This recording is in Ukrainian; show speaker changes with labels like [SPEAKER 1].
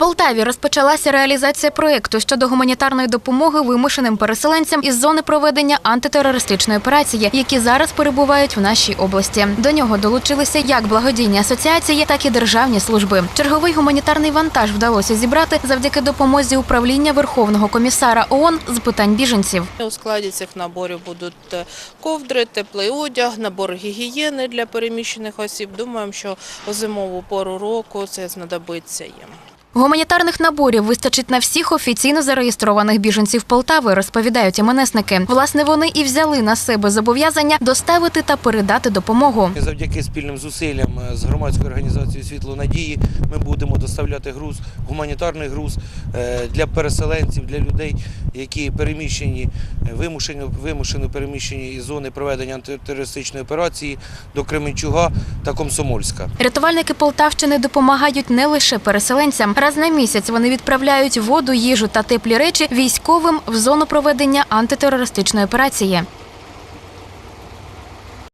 [SPEAKER 1] Полтаві розпочалася реалізація проєкту щодо гуманітарної допомоги вимушеним переселенцям із зони проведення антитерористичної операції, які зараз перебувають в нашій області. До нього долучилися як благодійні асоціації, так і державні служби. Черговий гуманітарний вантаж вдалося зібрати завдяки допомозі управління Верховного комісара ООН з питань біженців.
[SPEAKER 2] У складі цих наборів будуть е, ковдри, теплий одяг, набор гігієни для переміщених осіб. Думаємо, що у зимову пору року це знадобиться їм.
[SPEAKER 1] Гуманітарних наборів вистачить на всіх офіційно зареєстрованих біженців Полтави, розповідають іменесники. Власне, вони і взяли на себе зобов'язання доставити та передати допомогу.
[SPEAKER 3] Завдяки спільним зусиллям е, з громадською організацією Світло надії ми будемо доставляти груз, гуманітарний груз е, для переселенців, для людей, які переміщені, е, вимушено, вимушено переміщені із зони проведення антитерористичної операції до Кременчуга та Комсомольська.
[SPEAKER 1] Рятувальники Полтавщини допомагають не лише переселенцям. Раз на місяць вони відправляють воду, їжу та теплі речі військовим в зону проведення антитерористичної операції.